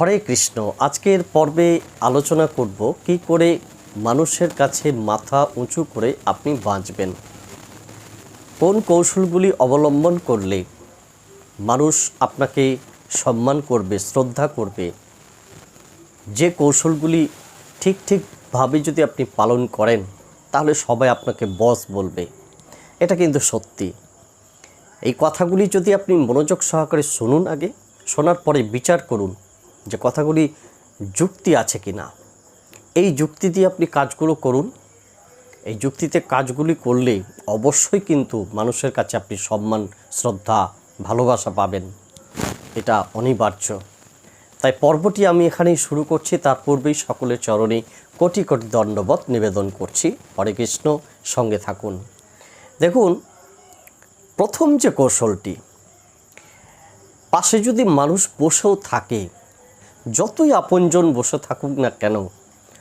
হরে কৃষ্ণ, আজকের পর্বে আলোচনা করব কি করে মানুষের কাছে মাথা উঁচু করে আপনি বাঁচবেন। কোন কৌশলগুলি অবলম্বন করলে মানুষ আপনাকে সম্মান করবে, শ্রদ্ধা করবে? যে কৌশলগুলি ঠিক ঠিকভাবে যদি আপনি পালন করেন, তাহলে সবাই আপনাকে বস বলবে। এটা কিন্তু সত্যি। এই কথাগুলি যদি আপনি মনোযোগ সহকারে শুনুন আগে, শোনার পরে বিচার করুন। যে কথাগুলি যুক্তি আছে কি না। এই যুক্তি দিয়ে আপনি কাজগুলো করুন। এই যুক্তিতে কাজগুলি করলে অবশ্যই কিন্তু মানুষের কাছে আপনি সম্মান, শ্রদ্ধা, ভালোবাসা পাবেন। এটা অনিবার্য। তাই পর্বটি আমি এখানেই শুরু করছি। তার পূর্বেই সকলের চরণে কোটি কোটি দণ্ডবত নিবেদন করছি। হরে কৃষ্ণ, সঙ্গে থাকুন। দেখুন, প্রথম যে কৌশলটি, পাশে যদি মানুষ বসেও থাকে যতই আপনজন বসে থাকুক না কেন,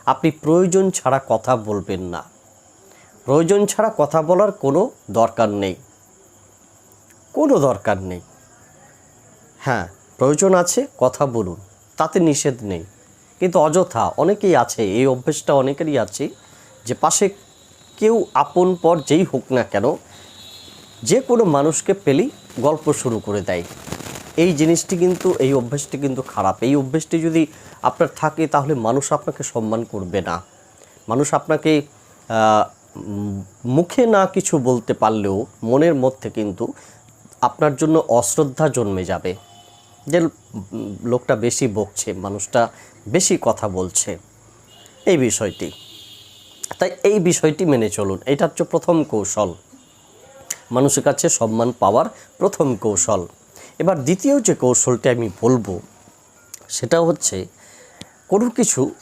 আপনি প্রয়োজন ছাড়া কথা বলবেন না। প্রয়োজন ছাড়া কথা বলার কোনো দরকার নেই। কোনো দরকার নেই। হ্যাঁ প্রয়োজন আছে, কথা বলুন, তাতে নিষেধ নেই। কিন্তু অযথা, অনেকেই আছে, এই অভ্যেসটা অনেকেরই আছে যে পাশে কেউ আপন পর যেই হোক না কেন, যে কোনো মানুষকে পেলেই গল্প শুরু করে দেয়। এই জিনিসটি কিন্তু, এই অভ্যেসটি কিন্তু খারাপ। এই অভ্যেসটি যদি আপনার থাকে, তাহলে মানুষ আপনাকে সম্মান করবে না। মানুষ আপনাকে মুখে না কিছু বলতে পারলেও মনের মধ্যে কিন্তু আপনার জন্য অশ্রদ্ধা জন্মে যাবে। যে লোকটা বেশি বকছে, মানুষটা বেশি কথা বলছে, এই বিষয়টি। তাই এই বিষয়টি মেনে চলুন। এটা হচ্ছে প্রথম কৌশল। মানুষের কাছে সম্মান পাওয়ার প্রথম কৌশল। এবার দ্বিতীয় যে কৌশলটি আমি বলব, সেটা হচ্ছে কোনো কিছু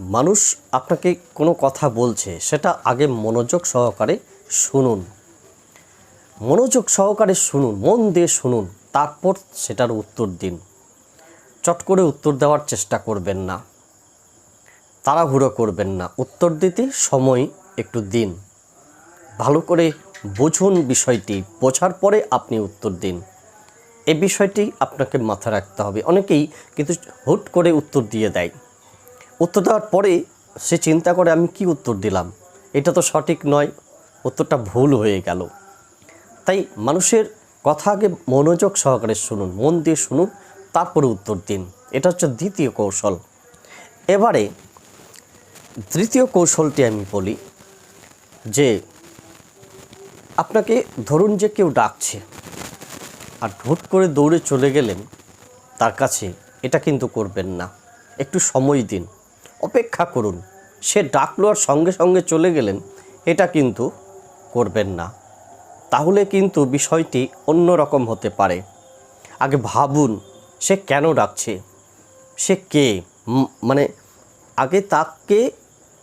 মানুষ আপনাকে কোনো কথা বলছে, সেটা আগে মনোযোগ সহকারে শুনুন। মনোযোগ সহকারে শুনুন, মন দিয়ে শুনুন, তারপর সেটার উত্তর দিন। চট করে উত্তর দেওয়ার চেষ্টা করবেন না। তাড়াহুড়ো করবেন না। উত্তর দিতে সময় একটু দিন। ভালো করে বুঝুন বিষয়টি, বোঝার পরে আপনি উত্তর দিন। এই বিষয়টি আপনাকে মাথায় রাখতে হবে। অনেকেই কিন্তু হুট করে উত্তর দিয়ে দেয়। উত্তর দেওয়ার পরে সে চিন্তা করে, আমি কি উত্তর দিলাম? এটা তো সঠিক নয়। উত্তরটা ভুল হয়ে গেল। তাই মানুষের কথা আগে মনোযোগ সহকারে শুনুন, মন দিয়ে শুনুন, তারপরে উত্তর দিন। এটা হচ্ছে দ্বিতীয় কৌশল। এবারে তৃতীয় কৌশলটি আমি বলি যে, আপনাকে ধরুন যে কেউ ডাকছে। আর হুট করে দৌড়ে চলে গেলেন, তার কাছে এটা কিন্তু করবেন না। একটু সময় দিন, অপেক্ষা করুন। সে ডাকলো আর সঙ্গে সঙ্গে চলে গেলেন, এটা কিন্তু করবেন না। তাহলে কিন্তু বিষয়টি অন্য রকম হতে পারে। আগে ভাবুন, সে কেন ডাকছে? সে কে? মানে আগে তাকে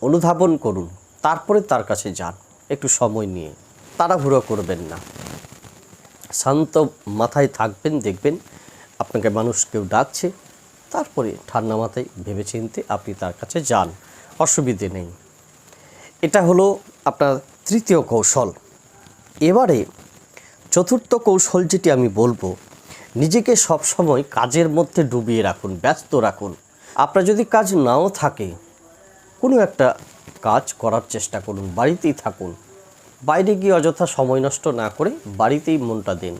অনুধাবন করুন, তারপরে তার কাছে যান। একটু সময় নিয়ে, তাড়াহুড়ো করবেন না। শান্ত মাথায় থাকবেন, দেখবেন আপনাকে মানুষ কেউ ডাকছে, তারপরে ঠান্ডা মাথায় ভেবেচিন্তে আপনি তার কাছে যান, অসুবিধে নেই। এটা হলো আপনার তৃতীয় কৌশল। এবারে চতুর্থ কৌশল যেটি আমি বলব, নিজেকে সবসময় কাজের মধ্যে ডুবিয়ে রাখুন, ব্যস্ত রাখুন। আপনার যদি কাজ নাও থাকে, কোনো একটা কাজ করার চেষ্টা করুন, বাড়িতেই থাকুন। বাইরে গিয়ে অযথা সময় নষ্ট না করে বাড়িতেই মনটা দিন।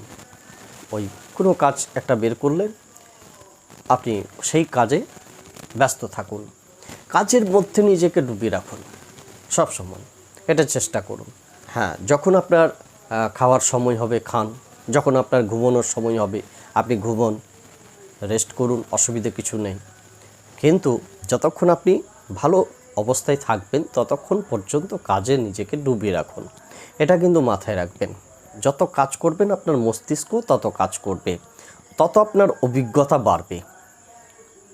ওই কোনো কাজ একটা বের করলেন আপনি সেই কাজে ব্যস্ত থাকুন। কাজের মধ্যে নিজেকে ডুবিয়ে রাখুন। সব সময়। এটা চেষ্টা করুন। হ্যাঁ যখন আপনার খাওয়ার সময় হবে, খান। যখন আপনার ঘুমানোর সময় হবে, আপনি ঘুমন। রেস্ট করুন, অসুবিধে কিছু নেই। কিন্তু যতক্ষণ আপনি ভালো অবস্থায় থাকবেন, ততক্ষণ পর্যন্ত কাজে নিজেকে ডুবিয়ে রাখুন। এটা কিন্তু মাথায় রাখবেন। যত কাজ করবেন আপনার মস্তিষ্ক তত কাজ করবে, তত আপনার অভিজ্ঞতা বাড়বে।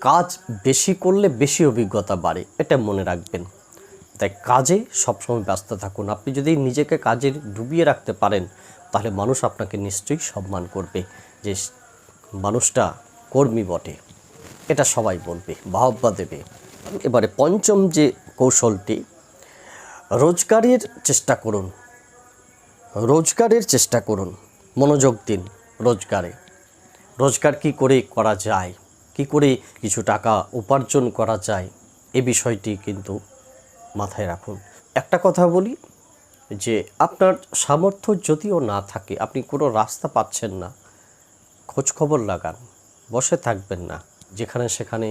কাজ বেশি করলে বেশি অভিজ্ঞতা বাড়ে, এটা মনে রাখবেন। তাই কাজে সবসময় ব্যস্ত থাকুন। আপনি যদি নিজেকে কাজে ডুবিয়ে রাখতে পারেন, তাহলে মানুষ আপনাকে নিশ্চয়ই সম্মান করবে যে মানুষটা কর্মী বটে। এটা সবাই বলবে, বাহবা দেবে। এবারে পঞ্চম যে কৌশলটি, রোজগারের চেষ্টা করুন। রোজগারের চেষ্টা করুন। মনোযোগ দিন রোজগারে। রোজগার কি করে করা যায়? কি করে কিছু টাকা উপার্জন করা যায়? এ বিষয়টি কিন্তু মাথায় রাখুন। একটা কথা বলি যে, আপনার সামর্থ্য যদিও না থাকে, আপনি কোনো রাস্তা পাচ্ছেন না খোঁজ খবর লাগান, বসে থাকবেন না, যেখানে সেখানে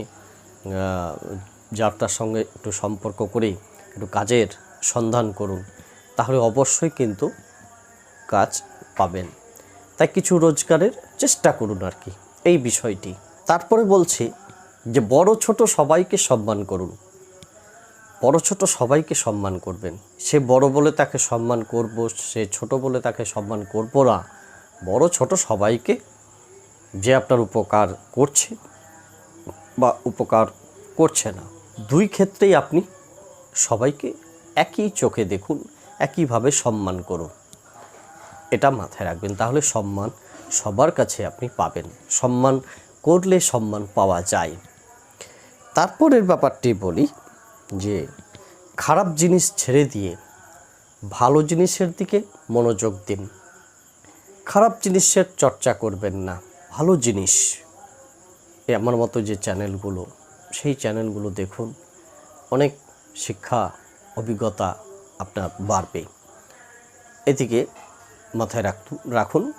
যার সঙ্গে একটু সম্পর্ক করে, একটু কাজের সন্ধান করুন, তাহলে অবশ্যই কিন্তু কাজ পাবেন। তাই কিছু রোজগারের চেষ্টা করুন আর কি, এই বিষয়টি। তারপরে বলছি যে বড় ছোট সবাইকে সম্মান করুন। বড় ছোট সবাইকে সম্মান করবেন। সে বড় বলে তাকে সম্মান করব, সে ছোট বলে তাকে সম্মান করব না। বড় ছোট সবাইকে যে আপনার উপকার করছে বা উপকার করছে না, দুই ক্ষেত্রেই আপনি সবাইকে একই চোখে দেখুন, একইভাবে সম্মান করুন। এটা মাথায় রাখবেন। তাহলে সম্মান সবার কাছে আপনি পাবেন। সম্মান করলে সম্মান পাওয়া যায়। তারপরের ব্যাপারটি বলি যে, খারাপ জিনিস ছেড়ে দিয়ে ভালো জিনিসের দিকে মনোযোগ দিন। খারাপ জিনিসের চর্চা করবেন না। ভালো জিনিস। আমার মতো যে চ্যানেলগুলো, সেই চ্যানেলগুলো দেখুন। অনেক শিক্ষা, অভিজ্ঞতা আপনার বাড়বে। এদিকে মাথায় রাখুন রাখুন।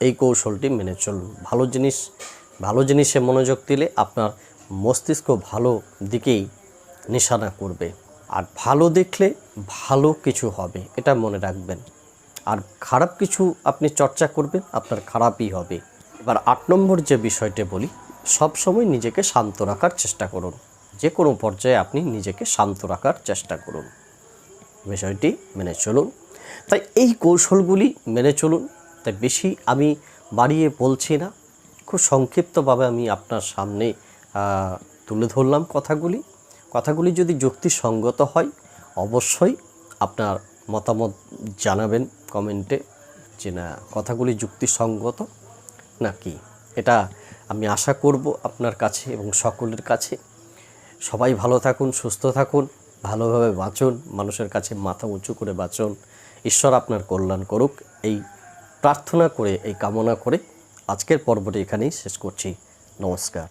এই কৌশলটি মেনে চলুন। ভালো জিনিস, ভালো জিনিসে মনোযোগ দিলে আপনার মস্তিষ্ক ভালো দিকেই নিশানা করবে। আর ভালো দেখলে ভালো কিছু হবে, এটা মনে রাখবেন। আর খারাপ কিছু আপনি চর্চা করবেন, আপনার খারাপই হবে। এবার আট নম্বর যে বিষয়টি বলি, সবসময় নিজেকে শান্ত রাখার চেষ্টা করুন। যে কোনো পর্যায়ে আপনি নিজেকে শান্ত রাখার চেষ্টা করুন। বিষয়টি মেনে চলুন। তাই এই কৌশলগুলি মেনে চলুন। তাই বেশি আমি বাড়িয়ে বলছি না। খুব সংক্ষিপ্তভাবে আমি আপনার সামনে তুলে ধরলাম কথাগুলি। কথাগুলি যদি যুক্তিসঙ্গত হয়, অবশ্যই আপনার মতামত জানাবেন কমেন্টে যে, না, কথাগুলি যুক্তিসঙ্গত নাকি? এটা আমি আশা করব আপনার কাছে এবং সকলের কাছে। সবাই ভালো থাকুন, সুস্থ থাকুন, ভালোভাবে বাঁচুন, মানুষের কাছে মাথা উঁচু করে বাঁচুন। ঈশ্বর আপনার কল্যাণ করুক। এই প্রার্থনা করে, এই কামনা করে আজকের পর্বটি এখানেই শেষ করছি। নমস্কার।